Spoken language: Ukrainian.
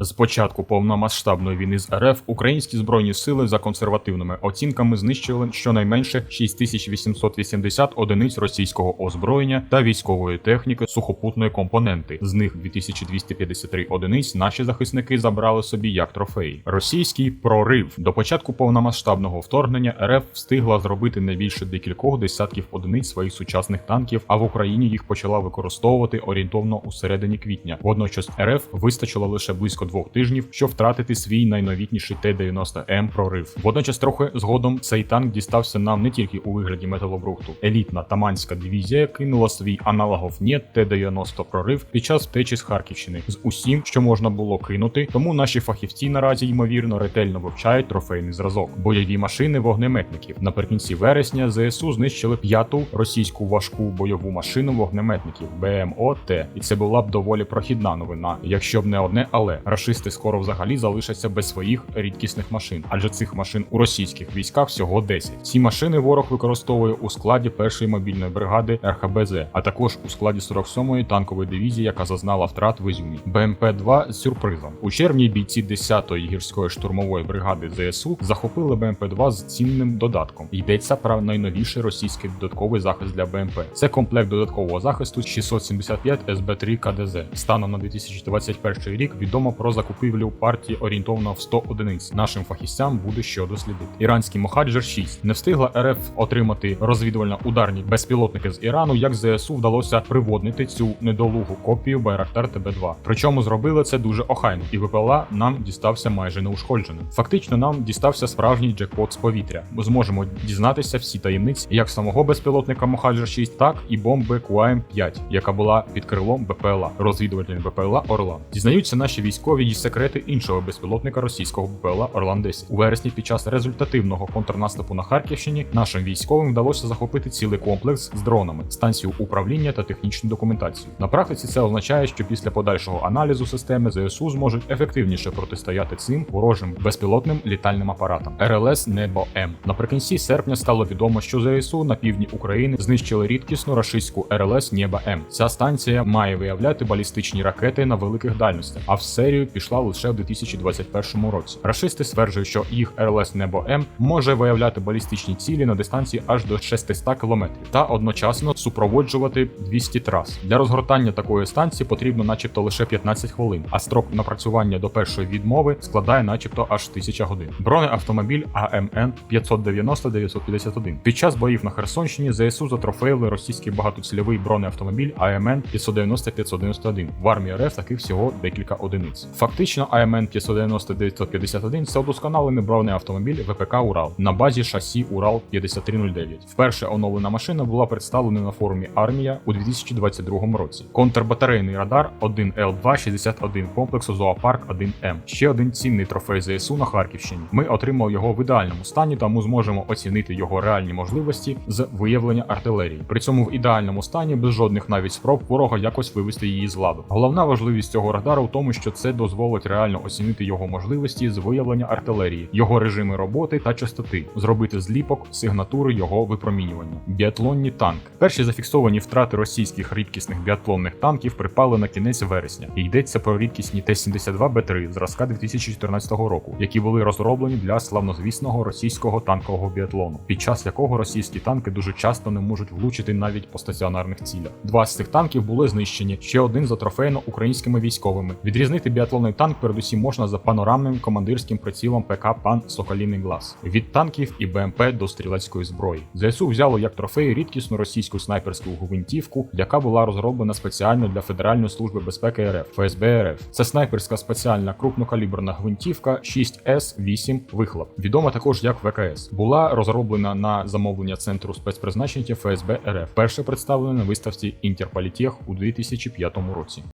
З початку повномасштабної війни з РФ українські збройні сили за консервативними оцінками знищили щонайменше 6880 одиниць російського озброєння та військової техніки сухопутної компоненти. З них 2253 одиниць наші захисники забрали собі як трофеї. Російський прорив до початку повномасштабного вторгнення РФ встигла зробити не більше декількох десятків одиниць своїх сучасних танків, а в Україні їх почала використовувати орієнтовно у середині квітня. Водночас РФ вистачило лише близько двох тижнів, щоб втратити свій найновітніший Т-90М прорив. Водночас, трохи згодом цей танк дістався нам не тільки у вигляді металобрухту. Елітна Таманська дивізія кинула свій аналогов НЕТ Т-90 прорив під час втечі з Харківщини з усім, що можна було кинути. Тому наші фахівці наразі ймовірно ретельно вивчають трофейний зразок. Бойові машини вогнеметників. Наприкінці вересня ЗСУ знищили п'яту російську важку бойову машину вогнеметників БМО-Т. І це була б доволі прохідна новина, якщо б не одне, але рашисти скоро взагалі залишаться без своїх рідкісних машин, адже цих машин у російських військах всього 10. Ці машини ворог використовує у складі першої мобільної бригади РХБЗ, а також у складі 47-ї танкової дивізії, яка зазнала втрат в Ізюмі. БМП-2 з сюрпризом. У червні бійці 10-ї гірської штурмової бригади ЗСУ захопили БМП-2 з цінним додатком. Йдеться про найновіший російський додатковий захист для БМП. Це комплект додаткового захисту 675 СБ3 КДЗ. Станом на 2021 рік відомо про закупівлю партії орієнтовно в 100 одиниць. Нашим фахівцям буде що дослідити. Іранський Мохаджер 6 не встигла РФ отримати розвідувально-ударні безпілотники з Ірану, як ЗСУ вдалося приводнити цю недолугу копію Байрактар ТБ2. Причому зробили це дуже охайно, і ВПЛА нам дістався майже неушкодженим. Фактично, нам дістався справжній джекпот з повітря. Ми зможемо дізнатися всі таємниці як самого безпілотника Мохаджер 6, так і бомби QAM 5 яка була під крилом БПЛА, розвідувальний БПЛА Орлан. Дізнаються наші військові і секрети іншого безпілотника російського БПЛА Орлан 10 у вересні. Під час результативного контрнаступу на Харківщині нашим військовим вдалося захопити цілий комплекс з дронами, станцію управління та технічну документацію. На практиці це означає, що після подальшого аналізу системи ЗСУ зможуть ефективніше протистояти цим ворожим безпілотним літальним апаратам. РЛС Небо М. Наприкінці серпня стало відомо, що ЗСУ на півдні України знищили рідкісну рашистську РЛС Нєба М. Ця станція має виявляти балістичні ракети на великих дальностях, а в серію пішла лише в 2021 році. Рашисти стверджують, що їх РЛС Небо М може виявляти балістичні цілі на дистанції аж до 600 км та одночасно супроводжувати 200 трас. Для розгортання такої станції потрібно, начебто, лише 15 хвилин, а строк напрацювання до першої відмови складає, начебто, аж 1000 годин. Бронеавтомобіль АМН 590-951. Під час боїв на Херсонщині ЗСУ затрофеїли російський багатоцільовий бронеавтомобіль АМН 590-591. В армії РФ таких всього декілька одиниць. Фактично, АМН 590-951 це удосконалений бронеавтомобіль ВПК Урал на базі шасі Урал 5309. Вперше оновлена машина була представлена на форумі Армія у 2022 році. Контрбатарейний радар 1Л261 комплексу Зоопарк 1М. Ще один цінний трофей ЗСУ на Харківщині. Ми отримали його в ідеальному стані, тому зможемо оцінити його реальні можливості з виявлення артилерії. При цьому в ідеальному стані без жодних навіть спроб ворога якось вивести її з ладу. Головна важливість цього радару в тому, що це дозволить реально оцінити його можливості з виявлення артилерії, його режими роботи та частоти, зробити зліпок сигнатури його випромінювання. Біатлонні танк. Перші зафіксовані втрати російських рідкісних біатлонних танків припали на кінець вересня. Йдеться про рідкісні Т-72Б3 зразка 2014 року, які були розроблені для славнозвісного російського танкового біатлону, під час якого російські танки дуже часто не можуть влучити навіть по стаціонарних цілях. Два з цих танків були знищені, ще один затрофейно українськими військовими. Відрізнити біатлонний танк передусім можна за панорамним командирським прицілом ПК Пан Соколіний Глас від танків і БМП до стрілецької зброї. ЗСУ взяло як трофей рідкісну російську снайперську гвинтівку, яка була розроблена спеціально для Федеральної служби безпеки РФ ФСБ РФ. Це снайперська спеціальна крупнокаліберна гвинтівка 6С8 вихлоп, відома також як ВКС. Була розроблена на замовлення центру спецпризначення ФСБ РФ. Перше представлена на виставці Інтерполітех у 2005 році.